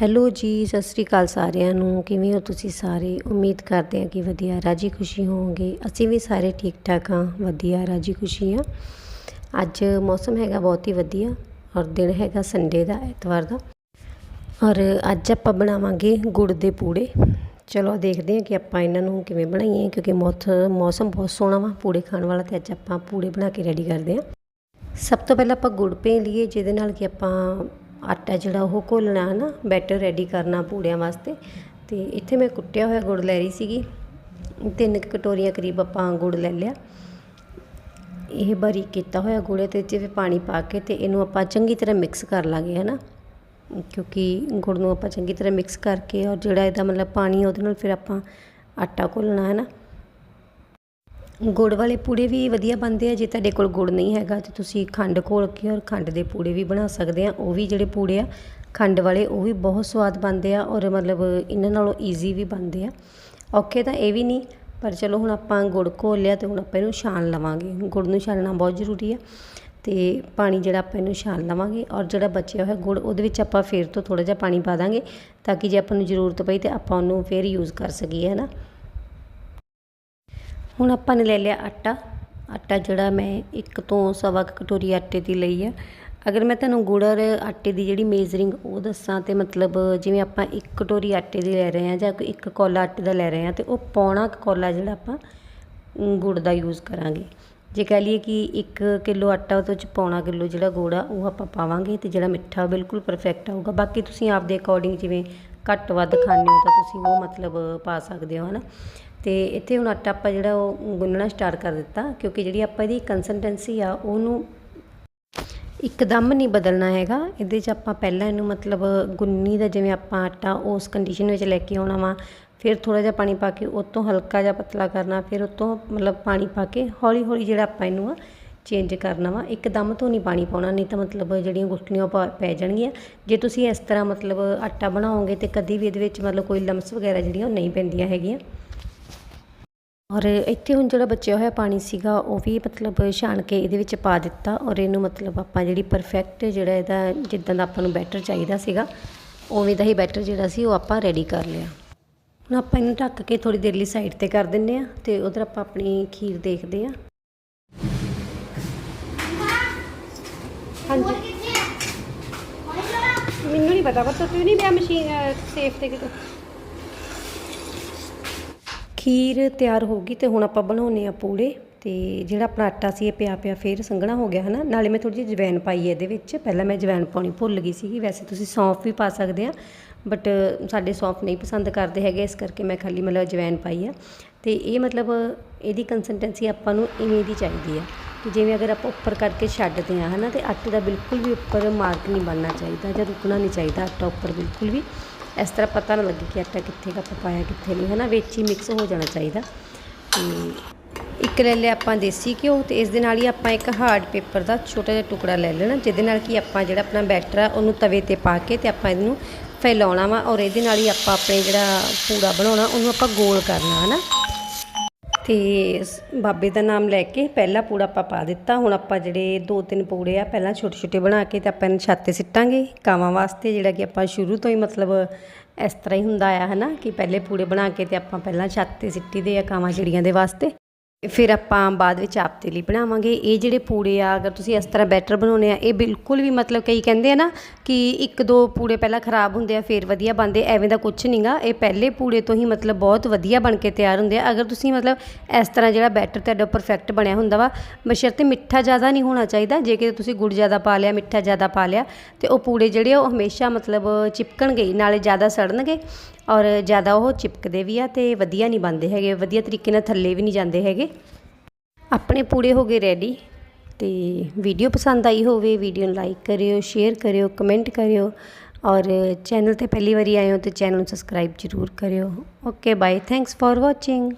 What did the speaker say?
Hello ਜੀ, ਸਤਿ ਸ੍ਰੀ ਅਕਾਲ ਸਾਰਿਆਂ ਨੂੰ। ਕਿਵੇਂ ਹੋ ਤੁਸੀਂ ਸਾਰੇ? ਉਮੀਦ ਕਰਦੇ ਹਾਂ ਕਿ ਵਧੀਆ, ਰਾਜੀ ਖੁਸ਼ੀ ਹੋਵੋਗੇ। ਅਸੀਂ ਵੀ ਸਾਰੇ ਠੀਕ ਠਾਕ ਹਾਂ। ਵਧੀਆ, ਰਾਜੀ ਖੁਸ਼ੀ ਹਾਂ। ਅੱਜ ਮੌਸਮ ਹੈਗਾ ਬਹੁਤ ਹੀ ਵਧੀਆ ਔਰ ਦਿਨ ਹੈਗਾ ਸੰਡੇ ਦਾ, ਐਤਵਾਰ ਦਾ। ਔਰ ਅੱਜ ਆਪਾਂ ਬਣਾਵਾਂਗੇ ਗੁੜ ਦੇ ਪੂੜੇ। ਚਲੋ ਦੇਖਦੇ ਹਾਂ ਕਿ ਆਪਾਂ ਇਹਨਾਂ ਨੂੰ ਕਿਵੇਂ ਬਣਾਈਏ, ਕਿਉਂਕਿ ਮੌਥ ਮੌਸਮ ਬਹੁਤ ਸੋਹਣਾ ਵਾ। ਪੂੜੇ ਖਾਣ ਵਾਲਾ ਤੇ ਅੱਜ ਆਪਾਂ ਪੂੜੇ ਬਣਾ ਕੇ ਰੈਡੀ ਕਰਦੇ ਹਾਂ। ਸਭ ਤੋਂ ਪਹਿਲਾਂ ਆਪਾਂ ਗੁੜ ਭੇ ਲਈਏ, ਜਿਹਦੇ ਨਾਲ ਕਿ ਆਪਾਂ ਆਟਾ ਜਿਹੜਾ ਉਹ ਘੋਲਣਾ ਹੈ ਨਾ ਬੈਟਰ ਰੈਡੀ ਕਰਨਾ ਪੂੜਿਆਂ ਵਾਸਤੇ। ਤੇ ਇੱਥੇ ਮੈਂ ਕੁੱਟਿਆ ਹੋਇਆ ਗੁੜ ਲੈ ਰਹੀ ਸੀਗੀ। ਤਿੰਨ ਕੁ ਕਟੋਰੀਆਂ ਕਰੀਬ ਆਪਾਂ ਗੁੜ ਲੈ ਲਿਆ। ਇਹ ਬਾਰੀਕ ਕੀਤਾ ਹੋਇਆ ਗੁੜ ਤੇ ਜਿਵੇਂ ਪਾਣੀ ਪਾ ਕੇ ਤੇ ਇਹਨੂੰ ਆਪਾਂ ਚੰਗੀ ਤਰ੍ਹਾਂ ਮਿਕਸ ਕਰ ਲਾਂਗੇ ਹੈ ਨਾ ਕਿਉਂਕਿ ਗੁੜ ਨੂੰ ਆਪਾਂ ਚੰਗੀ ਤਰ੍ਹਾਂ ਮਿਕਸ ਕਰਕੇ ਔਰ ਜਿਹੜਾ ਇਹਦਾ ਮਤਲਬ ਪਾਣੀ ਉਹਦੇ ਨਾਲ ਫਿਰ ਆਪਾਂ ਆਟਾ ਘੋਲਣਾ ਹੈ ਨਾ ਗੁੜ ਵਾਲੇ ਪੂੜੇ ਵੀ ਵਧੀਆ ਬਣਦੇ ਆ, ਜੇ ਤੁਹਾਡੇ ਕੋਲ ਗੁੜ ਨਹੀਂ ਹੈਗਾ ਤਾਂ ਤੁਸੀਂ ਖੰਡ ਘੋਲ ਕੇ ਔਰ ਖੰਡ ਦੇ ਪੂੜੇ ਵੀ ਬਣਾ ਸਕਦੇ ਆ, ਉਹ ਵੀ ਜਿਹੜੇ ਪੂੜੇ ਆ, ਖੰਡ ਵਾਲੇ ਉਹ ਵੀ ਬਹੁਤ ਸਵਾਦ ਬਣਦੇ ਆ ਔਰ ਮਤਲਬ ਇਹਨਾਂ ਨਾਲੋਂ ਈਜ਼ੀ ਵੀ ਬਣਦੇ ਆ। ਔਖੇ ਤਾਂ ਇਹ ਵੀ ਨਹੀਂ, ਪਰ ਚਲੋ ਹੁਣ ਆਪਾਂ ਗੁੜ ਘੋਲ ਲਿਆ ਤੇ ਹੁਣ ਆਪਾਂ ਇਹਨੂੰ ਛਾਣ ਲਵਾਂਗੇ। ਗੁੜ ਨੂੰ ਛਾਣਨਾ ਬਹੁਤ ਜ਼ਰੂਰੀ ਆ ਤੇ ਪਾਣੀ ਜਿਹੜਾ ਆਪਾਂ ਇਹਨੂੰ ਛਾਣ ਲਵਾਂਗੇ ਔਰ ਜਿਹੜਾ ਬਚਿਆ ਹੋਇਆ ਗੁੜ ਉਹਦੇ ਵਿੱਚ ਆਪਾਂ ਫੇਰ ਤੋਂ ਥੋੜਾ ਜਿਹਾ ਪਾਣੀ ਪਾ ਦਾਂਗੇ ਤਾਂ ਕਿ ਜੇ ਆਪਾਂ ਨੂੰ ਜ਼ਰੂਰਤ ਪਈ ਤੇ ਆਪਾਂ ਉਹਨੂੰ ਫੇਰ ਯੂਜ਼ ਕਰ ਸਕੀਏ, ਹੈ ਨਾ? ਹੁਣ ਆਪਾਂ ਨੇ ਲੈ ਲਿਆ ਆਟਾ। ਆਟਾ ਜਿਹੜਾ ਮੈਂ ਇੱਕ ਤੋਂ ਸਵਾ ਕੁ ਕਟੋਰੀ ਆਟੇ ਦੀ ਲਈ ਆ। ਅਗਰ ਮੈਂ ਤੁਹਾਨੂੰ ਗੁੜ ਔਰ ਆਟੇ ਦੀ ਜਿਹੜੀ ਮੇਜ਼ਰਿੰਗ ਉਹ ਦੱਸਾਂ ਤੇ ਮਤਲਬ ਜਿਵੇਂ ਆਪਾਂ ਇੱਕ ਕਟੋਰੀ ਆਟੇ ਦੀ ਲੈ ਰਹੇ ਹਾਂ ਜਾਂ ਕੋਈ ਇੱਕ ਕੌਲਾ ਆਟੇ ਦਾ ਲੈ ਰਹੇ ਹਾਂ ਤੇ ਉਹ ਪੌਣਾ ਕੁ ਕੌਲਾ ਜਿਹੜਾ ਆਪਾਂ ਗੁੜ ਦਾ ਯੂਜ਼ ਕਰਾਂਗੇ। ਜੇ ਕਹਿ ਲਈਏ ਕਿ 1 ਕਿਲੋ ਆਟਾ ਉਹਦੇ ਵਿੱਚ ਪੌਣਾ ਕਿਲੋ ਜਿਹੜਾ ਗੁੜ ਆ, ਉਹ ਆਪਾਂ ਪਾਵਾਂਗੇ ਤੇ ਜਿਹੜਾ ਮਿੱਠਾ ਬਿਲਕੁਲ ਪਰਫੈਕਟ ਆਊਗਾ। ਬਾਕੀ ਤੁਸੀਂ ਆਪਦੇ ਅਕੋਰਡਿੰਗ ਜਿਵੇਂ ਘੱਟ ਵੱਧ ਖਾਣੇ ਹੋ ਤਾਂ ਤੁਸੀਂ ਉਹ ਮਤਲਬ ਪਾ ਸਕਦੇ ਹੋ, ਹਨਾ? ਅਤੇ ਇੱਥੇ ਹੁਣ ਆਟਾ ਆਪਾਂ ਜਿਹੜਾ ਉਹ ਗੁੰਨਣਾ ਸਟਾਰਟ ਕਰ ਦਿੱਤਾ, ਕਿਉਂਕਿ ਜਿਹੜੀ ਆਪਾਂ ਇਹਦੀ ਕੰਸਿਸਟੈਂਸੀ ਆ, ਉਹਨੂੰ ਇੱਕਦਮ ਨਹੀਂ ਬਦਲਣਾ ਹੈਗਾ। ਇਹਦੇ 'ਚ ਆਪਾਂ ਪਹਿਲਾਂ ਇਹਨੂੰ ਮਤਲਬ ਗੁੰਨੀ ਦਾ ਜਿਵੇਂ ਆਪਾਂ ਆਟਾ ਉਸ ਕੰਡੀਸ਼ਨ ਵਿੱਚ ਲੈ ਕੇ ਆਉਣਾ ਵਾ, ਫਿਰ ਥੋੜਾ ਜਿਹਾ ਪਾਣੀ ਪਾ ਕੇ ਉਤੋਂ ਹਲਕਾ ਜਿਹਾ ਪਤਲਾ ਕਰਨਾ, ਫਿਰ ਉਤੋਂ ਮਤਲਬ ਪਾਣੀ ਪਾ ਕੇ ਹੌਲੀ ਹੌਲੀ ਜਿਹੜਾ ਆਪਾਂ ਇਹਨੂੰ ਆ ਚੇਂਜ ਕਰਨਾ ਵਾ। ਇੱਕਦਮ ਤੋਂ ਨਹੀਂ ਪਾਣੀ ਪਾਉਣਾ, ਨਹੀਂ ਤਾਂ ਮਤਲਬ ਜਿਹੜੀਆਂ ਗੁਠਲੀਆਂ ਪੈ ਜਾਣਗੀਆਂ। ਜੇ ਤੁਸੀਂ ਇਸ ਤਰ੍ਹਾਂ ਮਤਲਬ ਆਟਾ ਬਣਾਓਗੇ ਤੇ ਕਦੀ ਵੀ ਇਹਦੇ ਵਿੱਚ ਮਤਲਬ ਕੋਈ ਲਮਸ ਵਗੈਰਾ ਜਿਹੜੀਆਂ ਉਹ ਨਹੀਂ ਪੈਂਦੀਆਂ ਹੈਗੀਆਂ। ਔਰ ਇੱਥੇ ਹੁਣ ਜਿਹੜਾ ਬਚਿਆ ਹੋਇਆ ਪਾਣੀ ਸੀਗਾ, ਉਹ ਵੀ ਮਤਲਬ ਛਾਣ ਕੇ ਇਹਦੇ ਵਿੱਚ ਪਾ ਦਿੱਤਾ ਔਰ ਇਹਨੂੰ ਮਤਲਬ ਆਪਾਂ ਜਿਹੜੀ ਪਰਫੈਕਟ ਜਿਹੜਾ ਇਹਦਾ ਜਿੱਦਾਂ ਦਾ ਆਪਾਂ ਨੂੰ ਬੈਟਰ ਚਾਹੀਦਾ ਸੀਗਾ, ਉਵੇਂ ਦਾ ਹੀ ਬੈਟਰ ਜਿਹੜਾ ਸੀ, ਉਹ ਆਪਾਂ ਰੈਡੀ ਕਰ ਲਿਆ। ਹੁਣ ਆਪਾਂ ਇਹਨੂੰ ਢੱਕ ਕੇ ਥੋੜੀ ਦੇਰ ਲਈ ਸਾਈਡ ਤੇ ਕਰ ਦਿੰਨੇ ਆ ਤੇ ਉਧਰ ਆਪਾਂ ਆਪਣੀ ਖੀਰ ਦੇਖਦੇ ਆ ਹਾਂਜੀ। ਮੈਨੂੰ ਨਹੀਂ ਪਤਾ ਪਰ ਤੁਸੀਂ ਨਹੀਂ ਪਿਆ ਮਸ਼ੀਨ ਸੇਫ ਤੇ ਕਿਤੇ? ਖੀਰ ਤਿਆਰ ਹੋ ਗਈ ਤੇ ਹੁਣ ਆਪਾਂ ਬਣਾਉਨੇ ਆ ਪੂੜੇ ਤੇ ਜਿਹੜਾ ਆਪਣਾ ਆਟਾ ਸੀ ਇਹ ਪਿਆ ਪਿਆ ਫੇਰ ਸੰਘਣਾ ਹੋ ਗਿਆ, ਹਨਾ? ਨਾਲੇ ਮੈਂ ਥੋੜੀ ਜਿਹੀ ਜਵੈਨ ਪਾਈ ਹੈ ਇਹਦੇ ਵਿੱਚ। ਪਹਿਲਾਂ ਮੈਂ ਜਵੈਨ ਪਾਉਣੀ ਭੁੱਲ ਗਈ ਸੀਗੀ, ਵੈਸੇ ਤੁਸੀਂ ਸੌਂਫ ਵੀ ਪਾ ਸਕਦੇ ਆ ਬਟ ਸਾਡੇ ਸੌਂਫ ਨਹੀਂ ਪਸੰਦ ਕਰਦੇ ਹੈਗੇ, ਇਸ ਕਰਕੇ ਮੈਂ ਖਾਲੀ ਮਤਲਬ ਜਵੈਨ ਪਾਈ ਆ। ਤੇ ਇਹ ਮਤਲਬ ਇਹਦੀ ਕੰਸਿਸਟੈਂਸੀ ਆਪਾਂ ਨੂੰ ਇਵੇਂ ਦੀ ਚਾਹੀਦੀ ਆ ਕਿ ਜਿਵੇਂ ਅਗਰ ਆਪਾਂ ਉੱਪਰ ਕਰਕੇ ਛੱਡਦੇ ਆ ਹਨਾ? ਤੇ ਆਟੇ ਦਾ ਬਿਲਕੁਲ ਵੀ ਉੱਪਰ ਮਾਰਕ ਨਹੀਂ ਬਣਨਾ ਚਾਹੀਦਾ ਜਾਂ ਰੁਕਣਾ ਨਹੀਂ ਚਾਹੀਦਾ ਆਟਾ ਉੱਪਰ ਬਿਲਕੁਲ ਵੀ। ਇਸ ਤਰ੍ਹਾਂ ਪਤਾ ਨਾ ਲੱਗੇ ਕਿ ਆਟਾ ਕਿੱਥੇ ਦਾ ਪਾਇਆ, ਕਿੱਥੇ ਨਹੀਂ ਹੈ ਨਾ ਵਿੱਚ ਹੀ ਮਿਕਸ ਹੋ ਜਾਣਾ ਚਾਹੀਦਾ। ਤੇ ਇੱਕ ਲੈ ਲਿਆ ਆਪਾਂ ਦੇਸੀ ਘਿਓ ਤੇ ਇਸ ਦੇ ਨਾਲ ਹੀ ਆਪਾਂ ਇੱਕ ਹਾਰਡ ਪੇਪਰ ਦਾ ਛੋਟਾ ਜਿਹਾ ਟੁਕੜਾ ਲੈ ਲੈਣਾ, ਜਿਹਦੇ ਨਾਲ ਕਿ ਆਪਾਂ ਜਿਹੜਾ ਆਪਣਾ ਬੈਟਰ ਆ, ਉਹਨੂੰ ਤਵੇ ਤੇ ਪਾ ਕੇ ਤੇ ਆਪਾਂ ਇਹਨੂੰ ਫੈਲਾਉਣਾ ਵਾ ਔਰ ਇਹਦੇ ਨਾਲ ਹੀ ਆਪਾਂ ਆਪਣੇ ਜਿਹੜਾ ਪੂੜਾ ਬਣਾਉਣਾ, ਉਹਨੂੰ ਆਪਾਂ ਗੋਲ ਕਰਨਾ ਹੈ ਨਾ ਤੇ ਬਾਬੇ ਦਾ ਨਾਮ ਲੈ ਕੇ ਪਹਿਲਾ ਪੂੜਾ ਆਪਾਂ ਪਾ ਦਿੱਤਾ। ਹੁਣ ਆਪਾਂ ਜਿਹੜੇ ਦੋ ਤਿੰਨ ਪੂੜੇ ਆ, ਪਹਿਲਾਂ ਛੋਟੇ ਛੋਟੇ ਬਣਾ ਕੇ ਤੇ ਆਪਾਂ ਇਹਨੂੰ ਛੱਤ ਤੇ ਸਿੱਟਾਂਗੇ। ਕਾਵਾਂ ਵਾਸਤੇ ਜਿਹੜਾ ਕਿ ਆਪਾਂ ਸ਼ੁਰੂ ਤੋਂ ਹੀ ਮਤਲਬ ਇਸ ਤਰ੍ਹਾਂ ਹੀ ਹੁੰਦਾ ਆ, ਹਨਾ? ਕਿ ਪਹਿਲੇ ਪੂੜੇ ਬਣਾ ਕੇ ਤੇ ਆਪਾਂ ਪਹਿਲਾਂ ਛੱਤ ਤੇ ਸਿੱਟੀ ਦੇ ਆ ਕਾਵਾਂ ਚਿੜੀਆਂ ਦੇ ਵਾਸਤੇ। ਫਿਰ ਆਪਾਂ ਬਾਅਦ ਵਿੱਚ ਆਪ ਦੇ ਲਈ ਬਣਾਵਾਂਗੇ। ਇਹ ਜਿਹੜੇ ਪੂੜੇ ਆ, ਅਗਰ ਤੁਸੀਂ ਇਸ ਤਰ੍ਹਾਂ ਬੈਟਰ ਬਣਾਉਣੇ ਆ, ਇਹ ਬਿਲਕੁਲ ਵੀ ਮਤਲਬ ਕਈ ਕਹਿੰਦੇ ਆ ਨਾ ਕਿ ਇੱਕ ਦੋ ਪੂੜੇ ਪਹਿਲਾਂ ਖਰਾਬ ਹੁੰਦੇ ਆ, ਫਿਰ ਵਧੀਆ ਬਣਦੇ, ਐਵੇਂ ਦਾ ਕੁਝ ਨਹੀਂਗਾ ਇਹ ਪਹਿਲੇ ਪੂੜੇ ਤੋਂ ਹੀ ਮਤਲਬ ਬਹੁਤ ਵਧੀਆ ਬਣ ਕੇ ਤਿਆਰ ਹੁੰਦੇ ਆ। ਅਗਰ ਤੁਸੀਂ ਮਤਲਬ ਇਸ ਤਰ੍ਹਾਂ ਜਿਹੜਾ ਬੈਟਰ ਤੁਹਾਡਾ ਪਰਫੈਕਟ ਬਣਿਆ ਹੁੰਦਾ ਵਾ ਬਸ਼ਰਤੇ ਮਿੱਠਾ ਜ਼ਿਆਦਾ ਨਹੀਂ ਹੋਣਾ ਚਾਹੀਦਾ। ਜੇ ਕਿ ਤੁਸੀਂ ਗੁੜ ਜ਼ਿਆਦਾ ਪਾ ਲਿਆ, ਮਿੱਠਾ ਜ਼ਿਆਦਾ ਪਾ ਲਿਆ, ਤੇ ਉਹ ਪੂੜੇ ਜਿਹੜੇ ਉਹ ਹਮੇਸ਼ਾ ਮਤਲਬ ਚਿਪਕਣਗੇ, ਨਾਲੇ ਜ਼ਿਆਦਾ ਸੜਨਗੇ। ਔਰ ਜ਼ਿਆਦਾ ਉਹ ਚਿਪਕਦੇ ਵੀ ਆ ਤੇ ਵਧੀਆ ਨਹੀਂ ਬਣਦੇ ਹੈਗੇ, ਵਧੀਆ ਤਰੀਕੇ ਨਾਲ ਥੱਲੇ ਵੀ ਨਹੀਂ ਜਾਂਦੇ ਹੈਗੇ। ਆਪਣੇ ਪੂੜੇ ਹੋ ਗਏ ਰੈਡੀ ਤੇ ਵੀਡੀਓ ਪਸੰਦ ਆਈ ਹੋਵੇ ਵੀਡੀਓ ਨੂੰ ਲਾਈਕ ਕਰਿਓ ਸ਼ੇਅਰ ਕਰਿਓ ਕਮੈਂਟ ਕਰਿਓ ਔਰ ਚੈਨਲ ਤੇ ਪਹਿਲੀ ਵਾਰੀ ਆਏ ਹੋ ਤੇ ਚੈਨਲ ਨੂੰ ਸਬਸਕ੍ਰਾਈਬ ਜ਼ਰੂਰ ਕਰਿਓ। Okay bye thanks for watching